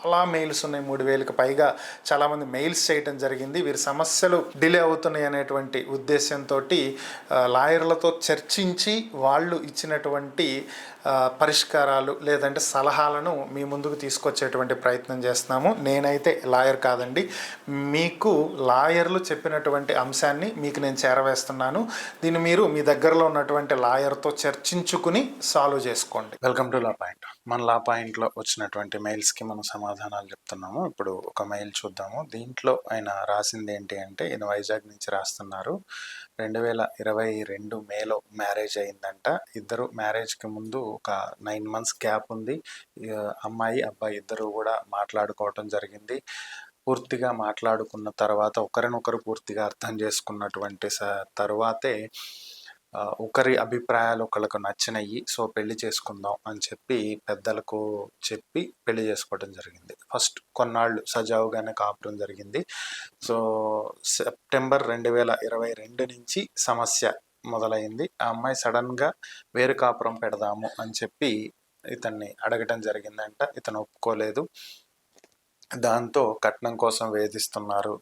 చాలా మెయిల్స్ ఉన్నాయి మూడు వేలకు పైగా. చాలామంది మెయిల్స్ చేయటం జరిగింది. వీరి సమస్యలు డిలే అవుతున్నాయి అనేటువంటి ఉద్దేశంతో లాయర్లతో చర్చించి వాళ్ళు ఇచ్చినటువంటి పరిష్కారాలు లేదంటే సలహాలను మీ ముందుకు తీసుకొచ్చేటువంటి ప్రయత్నం చేస్తున్నాము. నేనైతే లాయర్ కాదండి. మీకు లాయర్లు చెప్పినటువంటి అంశాన్ని మీకు నేను చేరవేస్తున్నాను. దీన్ని మీరు మీ దగ్గరలో ఉన్నటువంటి లాయర్తో చర్చించుకుని సాల్వ్ చేసుకోండి. Welcome to law point. మన లా పాయింట్లో వచ్చినటువంటి మెయిల్స్కి మనం సమాధానాలు చెప్తున్నాము. ఇప్పుడు ఒక మెయిల్ చూద్దాము. దీంట్లో ఆయన రాసింది ఏంటి అంటే ఈయన వైజాగ్ నుంచి రాస్తున్నారు. రెండు వేల ఇరవై రెండు మేలో మ్యారేజ్ అయిందంట. ఇద్దరు మ్యారేజ్కి ముందు ఒక నైన్ మంత్స్ గ్యాప్ ఉంది. అమ్మాయి అబ్బాయి ఇద్దరు కూడా మాట్లాడుకోవటం జరిగింది. పూర్తిగా మాట్లాడుకున్న తర్వాత ఒకరినొకరు పూర్తిగా అర్థం చేసుకున్నటువంటి స తర్వాతే ఒకరి అభిప్రాయాలు ఒకళ్ళకు నచ్చినాయి సో పెళ్ళి చేసుకుందాం అని చెప్పి పెద్దలకు చెప్పి పెళ్ళి చేసుకోవడం జరిగింది. ఫస్ట్ కొన్నాళ్ళు సజావుగానే కాపురం జరిగింది. సో సెప్టెంబర్ రెండు వేల ఇరవై రెండు నుంచి సమస్య మొదలైంది. ఆ అమ్మాయి సడన్గా వేరు కాపురం పెడదాము అని చెప్పి ఇతన్ని అడగటం జరిగిందంట. ఇతను ఒప్పుకోలేదు. దాంతో కట్నం కోసం వేధిస్తున్నారు.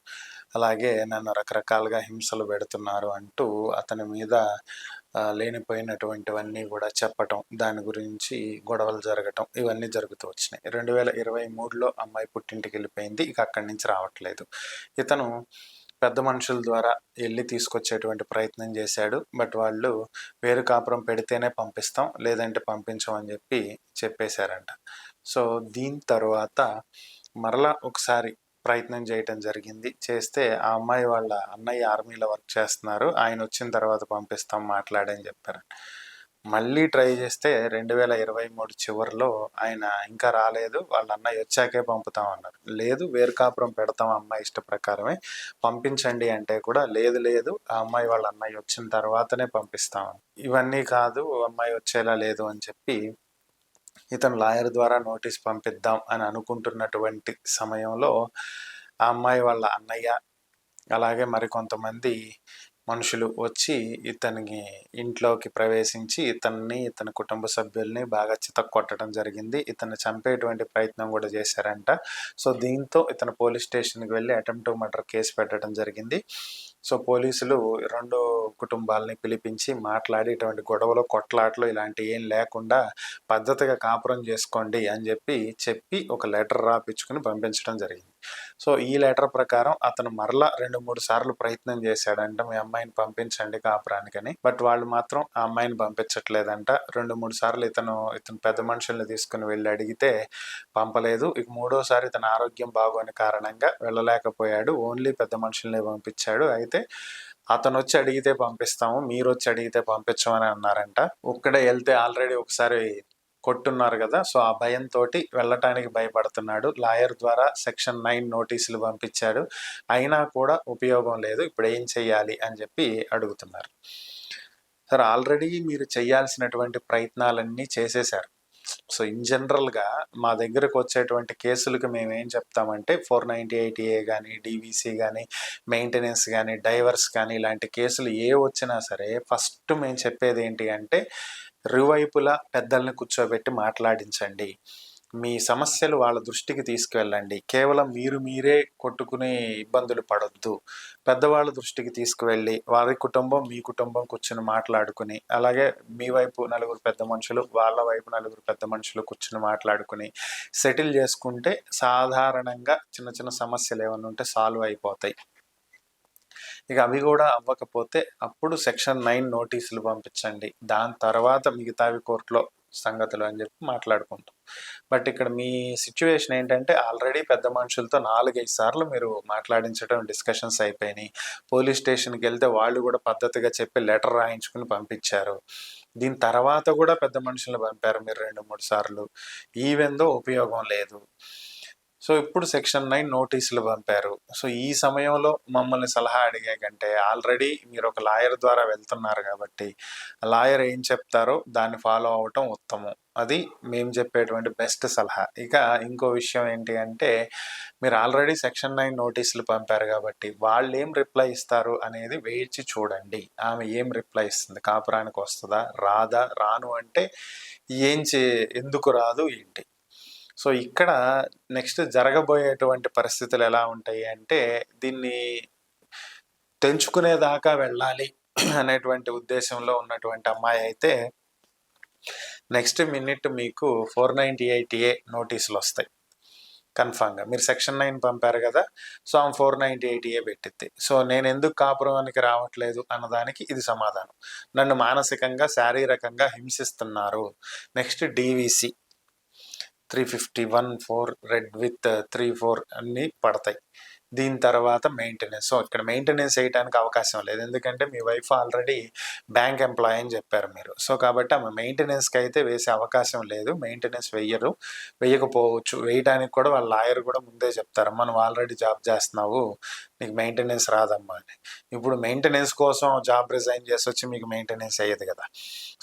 అలాగే నన్ను రకరకాలుగా హింసలు పెడుతున్నారు అంటూ అతని మీద లేనిపోయినటువంటివన్నీ కూడా చెప్పటం దాని గురించి గొడవలు జరగటం ఇవన్నీ జరుగుతూ వచ్చినాయి. రెండు వేల ఇరవై మూడులో అమ్మాయి పుట్టింటికి వెళ్ళిపోయింది. ఇక అక్కడి నుంచి రావట్లేదు. ఇతను పెద్ద మనుషుల ద్వారా వెళ్ళి తీసుకొచ్చేటువంటి ప్రయత్నం చేశాడు. బట్ వాళ్ళు వేరు కాపురం పెడితేనే పంపిస్తాం లేదంటే పంపించమని చెప్పి చెప్పేశారంట. సో దీని తర్వాత మరలా ఒకసారి ప్రయత్నం చేయటం జరిగింది. చేస్తే ఆ అమ్మాయి వాళ్ళ అన్నయ్య ఆర్మీలో వర్క్ చేస్తున్నారు. ఆయన వచ్చిన తర్వాత పంపిస్తాం మాట్లాడని చెప్పారు. మళ్ళీ ట్రై చేస్తే రెండు వేల ఇరవై మూడు చివరిలో ఆయన ఇంకా రాలేదు. వాళ్ళ అన్నయ్య వచ్చాకే పంపుతాం అన్నారు. లేదు వేరుకాపురం పెడతాం అమ్మాయి ఇష్ట ప్రకారమే. పంపించండి అంటే కూడా లేదు లేదు. ఆ అమ్మాయి వాళ్ళ అన్నయ్య వచ్చిన తర్వాతనే పంపిస్తాం. ఇవన్నీ కాదు అమ్మాయి వచ్చేలా లేదు అని చెప్పి ఇతను లాయర్ ద్వారా నోటీస్ పంపిద్దాం అని అనుకుంటున్నటువంటి సమయంలో ఆ అమ్మాయి వాళ్ళ అన్నయ్య అలాగే మరికొంతమంది మనుషులు వచ్చి ఇతనికి ఇంట్లోకి ప్రవేశించి ఇతన్ని ఇతని కుటుంబ సభ్యుల్ని బాగా చితక్కొట్టడం జరిగింది. ఇతను చంపేటువంటి ప్రయత్నం కూడా చేశారంట. సో దీంతో ఇతను పోలీస్ స్టేషన్కి వెళ్ళి అటెంప్ట్ మర్డర్ కేసు పెట్టడం జరిగింది. సో పోలీసులు రెండు కుటుంబాలని పిలిపించి మాట్లాడి ఇటువంటి గొడవలు కొట్లాట్లు ఇలాంటి ఏం లేకుండా పద్ధతిగా కాపురం చేసుకోండి అని చెప్పి చెప్పి ఒక లెటర్ రాపించుకుని పంపించడం జరిగింది. సో ఈ లెటర్ ప్రకారం అతను మరలా రెండు మూడు సార్లు ప్రయత్నం చేశాడంట మీ అమ్మాయిని పంపించండి కాపురానికని. బట్ వాళ్ళు మాత్రం ఆ అమ్మాయిని పంపించట్లేదంట. రెండు మూడు సార్లు ఇతను ఇతను పెద్ద మనుషుల్ని తీసుకుని వెళ్ళి అడిగితే పంపలేదు. ఇక మూడోసారి ఇతను ఆరోగ్యం బాగోని కారణంగా వెళ్ళలేకపోయాడు. ఓన్లీ పెద్ద మనుషుల్ని పంపించాడు. అయితే అతను వచ్చి అడిగితే పంపిస్తాము మీరు వచ్చి అడిగితే పంపించమని అన్నారంట. ఒక్కడే వెళ్తే ఆల్రెడీ ఒకసారి కొట్టున్నారు కదా సో ఆ భయంతో వెళ్ళటానికి భయపడుతున్నాడు. లాయర్ ద్వారా సెక్షన్ నైన్ నోటీసులు పంపించాడు. అయినా కూడా ఉపయోగం లేదు ఇప్పుడు ఏం చెయ్యాలి అని చెప్పి అడుగుతున్నారు. సార్ ఆల్రెడీ మీరు చేయాల్సినటువంటి ప్రయత్నాలన్నీ చేసేశారు. సో ఇన్ జనరల్గా మా దగ్గరకు వచ్చేటువంటి కేసులకు మేము ఏం చెప్తామంటే ఫోర్ నైంటీ ఎయిట్ ఏ కానీ డీవీసీ కానీ మెయింటెనెన్స్ కానీ డైవర్స్ కానీ ఇలాంటి కేసులు ఏ వచ్చినా సరే ఫస్ట్ మేము చెప్పేది ఏంటి అంటే ఇరువైపులా పెద్దల్ని కూర్చోబెట్టి మాట్లాడించండి. మీ సమస్యలు వాళ్ళ దృష్టికి తీసుకువెళ్ళండి. కేవలం మీరు మీరే కొట్టుకునే ఇబ్బందులు పడొద్దు. పెద్దవాళ్ళ దృష్టికి తీసుకువెళ్ళి వారి కుటుంబం మీ కుటుంబం కూర్చుని మాట్లాడుకుని అలాగే మీ వైపు నలుగురు పెద్ద మనుషులు వాళ్ళ వైపు నలుగురు పెద్ద మనుషులు కూర్చుని మాట్లాడుకుని సెటిల్ చేసుకుంటే సాధారణంగా చిన్న చిన్న సమస్యలు ఏమైనా ఉంటే సాల్వ్ అయిపోతాయి. ఇక అవి కూడా అవ్వకపోతే అప్పుడు సెక్షన్ నైన్ నోటీసులు పంపించండి. దాని తర్వాత మిగతావి కోర్టులో సంగతులు అని చెప్పి మాట్లాడుకుంటాం. బట్ ఇక్కడ మీ సిచ్యువేషన్ ఏంటంటే ఆల్రెడీ పెద్ద మనుషులతో నాలుగైదు సార్లు మీరు మాట్లాడించడం డిస్కషన్స్ అయిపోయినాయి. పోలీస్ స్టేషన్కి వెళ్తే వాళ్ళు కూడా పద్ధతిగా చెప్పి లెటర్ రాయించుకుని పంపించారు. దీని తర్వాత కూడా పెద్ద మనుషులను పంపారు మీరు రెండు మూడు సార్లు. ఈవెందో ఉపయోగం లేదు. సో ఇప్పుడు సెక్షన్ నైన్ నోటీసులు పంపారు. సో ఈ సమయంలో మమ్మల్ని సలహా అడిగే కంటే ఆల్రెడీ మీరు ఒక లాయర్ ద్వారా వెళ్తున్నారు కాబట్టి లాయర్ ఏం చెప్తారో దాన్ని ఫాలో అవటం ఉత్తమం. అది మేము చెప్పేటువంటి బెస్ట్ సలహా. ఇక ఇంకో విషయం ఏంటి అంటే మీరు ఆల్రెడీ సెక్షన్ నైన్ నోటీసులు పంపారు కాబట్టి వాళ్ళు ఏం రిప్లై ఇస్తారు అనేది వేచి చూడండి. ఆమె ఏం రిప్లై ఇస్తుంది? కాపురానికి వస్తుందా? రాదా? రాను అంటే ఏం చే ఎందుకు రాదు ఏంటి? సో ఇక్కడ నెక్స్ట్ జరగబోయేటువంటి పరిస్థితులు ఎలా ఉంటాయి అంటే దీన్ని తెంచుకునేదాకా వెళ్ళాలి అనేటువంటి ఉద్దేశంలో ఉన్నటువంటి అమ్మాయి అయితే నెక్స్ట్ మినిట్ మీకు ఫోర్ నైంటీ ఎయిట్ ఏ నోటీసులు వస్తాయి కన్ఫామ్గా. మీరు సెక్షన్ నైన్ పంపారు కదా సో ఆమె ఫోర్ నైంటీ ఎయిట్ ఏ పెట్టిద్ది. సో నేను ఎందుకు కాపురానికి రావట్లేదు అన్నదానికి ఇది సమాధానం. నన్ను మానసికంగా శారీరకంగా హింసిస్తున్నారు. Next DVC three fifty one four read with three four అన్నీ పడతాయి. దీని తర్వాత మెయింటెనెన్స్ సో ఇక్కడ మెయింటెనెన్స్ చేయడానికి అవకాశం లేదు. ఎందుకంటే మీ వైఫ్ ఆల్రెడీ బ్యాంక్ ఎంప్లాయ్ అని చెప్పారు మీరు. సో కాబట్టి ఆమె మెయింటెనెన్స్కి అయితే వేసే అవకాశం లేదు. మెయింటెనెన్స్ వెయ్యరు వేయకపోవచ్చు. వేయడానికి కూడా వాళ్ళ లాయర్ కూడా ముందే చెప్తారు. మనం ఆల్రెడీ జాబ్ చేస్తున్నావు. నీకు మెయింటెనెన్స్ రాదమ్మా అని. ఇప్పుడు మెయింటెనెన్స్ కోసం జాబ్ రిజైన్ చేసి వచ్చి మీకు మెయింటెనెన్స్ అయ్యేది కదా.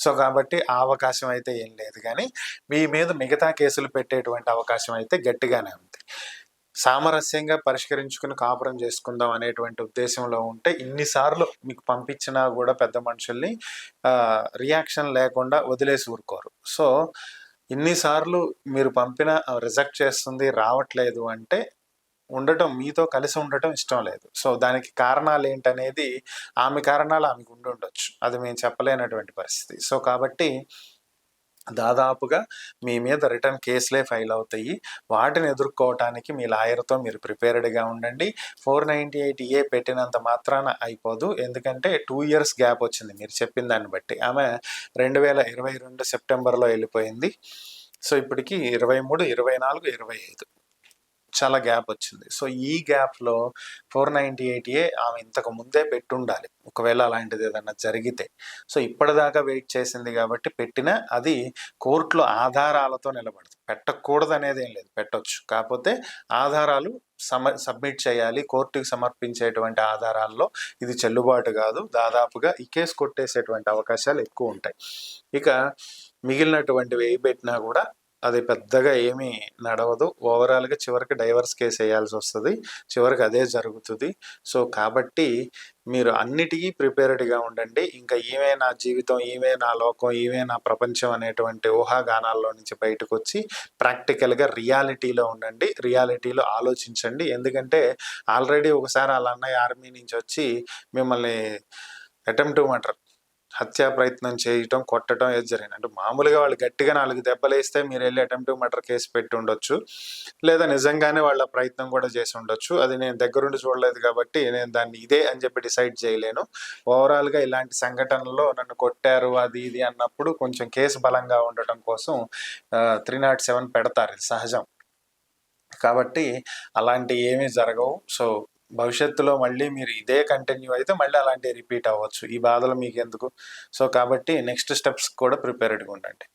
సో కాబట్టి ఆ అవకాశం అయితే ఏం లేదు. కానీ మీ మీద మిగతా కేసులు పెట్టేటువంటి అవకాశం అయితే గట్టిగానే ఉంది. సామరస్యంగా పరిష్కరించుకుని కాపురం చేసుకుందాం అనేటువంటి ఉద్దేశంలో ఉంటే ఇన్నిసార్లు మీకు పంపించినా కూడా పెద్ద మనుషుల్ని రియాక్షన్ లేకుండా వదిలేసి ఊరుకోరు. సో ఇన్నిసార్లు మీరు పంపిన రిజెక్ట్ చేస్తుంది రావట్లేదు అంటే ఉండటం మీతో కలిసి ఉండటం ఇష్టం లేదు. సో దానికి కారణాలు ఏంటనేది ఆమె కారణాలు ఆమెకు ఉండి ఉండొచ్చు. అది మేము చెప్పలేనటువంటి పరిస్థితి. సో కాబట్టి దాదాపుగా మీ మీద రిటర్న్ కేసులే ఫైల్ అవుతాయి. వాటిని ఎదుర్కోవటానికి మీ లాయర్తో మీరు ప్రిపేర్డ్గా ఉండండి. ఫోర్ నైంటీ ఎయిట్ ఏ పెట్టినంత మాత్రాన అయిపోదు. ఎందుకంటే టూ ఇయర్స్ గ్యాప్ వచ్చింది. మీరు చెప్పిన దాన్ని బట్టి. ఆమె రెండు వేల ఇరవై రెండు సెప్టెంబర్లో వెళ్ళిపోయింది. సో ఇప్పటికి ఇరవై మూడు ఇరవై నాలుగు ఇరవై ఐదు. చాలా గ్యాప్ వచ్చింది. సో ఈ గ్యాప్లో ఫోర్ నైంటీ ఎయిట్ ఏ ఆమె ఇంతకు ముందే పెట్టుండాలి. ఒకవేళ అలాంటిది ఏదన్నా జరిగితే. సో ఇప్పటిదాకా వెయిట్ చేసింది కాబట్టి పెట్టిన అది కోర్టులో ఆధారాలతో నిలబడదు పెట్టకూడదు అనేది ఏం లేదు. పెట్టొచ్చు. కాకపోతే ఆధారాలు సమ సబ్మిట్ చేయాలి. కోర్టుకి సమర్పించేటువంటి ఆధారాల్లో ఇది చెల్లుబాటు కాదు. దాదాపుగా ఈ కేసు కొట్టేసేటువంటి అవకాశాలు ఎక్కువ ఉంటాయి. ఇక మిగిలినటువంటివి ఏ పెట్టినా కూడా అది పెద్దగా ఏమీ నడవదు. ఓవరాల్గా చివరికి డైవర్స్ కేసు వేయాల్సి వస్తుంది. చివరికి అదే జరుగుతుంది. సో కాబట్టి మీరు అన్నిటికీ ప్రిపేర్డ్గా ఉండండి. ఇంకా ఈమె నా జీవితం ఈమె నా లోకం ఈమె నా ప్రపంచం అనేటువంటి ఊహాగానాల్లో నుంచి బయటకు వచ్చి ప్రాక్టికల్గా రియాలిటీలో ఉండండి. రియాలిటీలో ఆలోచించండి. ఎందుకంటే ఆల్రెడీ ఒకసారి వాళ్ళ అన్నయ్య ఆర్మీ నుంచి వచ్చి మిమ్మల్ని అటెంప్ట్ మటర్ హత్యా ప్రయత్నం చేయటం కొట్టడం ఏది జరిగింది? అంటే మామూలుగా వాళ్ళు గట్టిగా నాలుగు దెబ్బలు వేస్తే మీరు వెళ్ళి అటెంప్ట్ మర్డర్ కేసు పెట్టి ఉండొచ్చు. లేదా నిజంగానే వాళ్ళ ప్రయత్నం కూడా చేసి ఉండొచ్చు. అది నేను దగ్గరుండి చూడలేదు కాబట్టి నేను దాన్ని ఇదే అని చెప్పి డిసైడ్ చేయలేను. ఓవరాల్గా ఇలాంటి సంఘటనలో నన్ను కొట్టారు అది ఇది అన్నప్పుడు కొంచెం కేసు బలంగా ఉండటం కోసం త్రీ నాట్ సెవెన్ పెడతారు ఇది సహజం. కాబట్టి అలాంటి ఏమీ జరగవు. సో భవిష్యత్తులో మళ్ళీ మీరు ఇదే కంటిన్యూ అయితే మళ్ళీ అలాంటివి రిపీట్ అవ్వచ్చు. ఈ బాధలు మీకు ఎందుకు సో కాబట్టి నెక్స్ట్ స్టెప్స్ కూడా ప్రిపేర్డ్గా ఉండండి.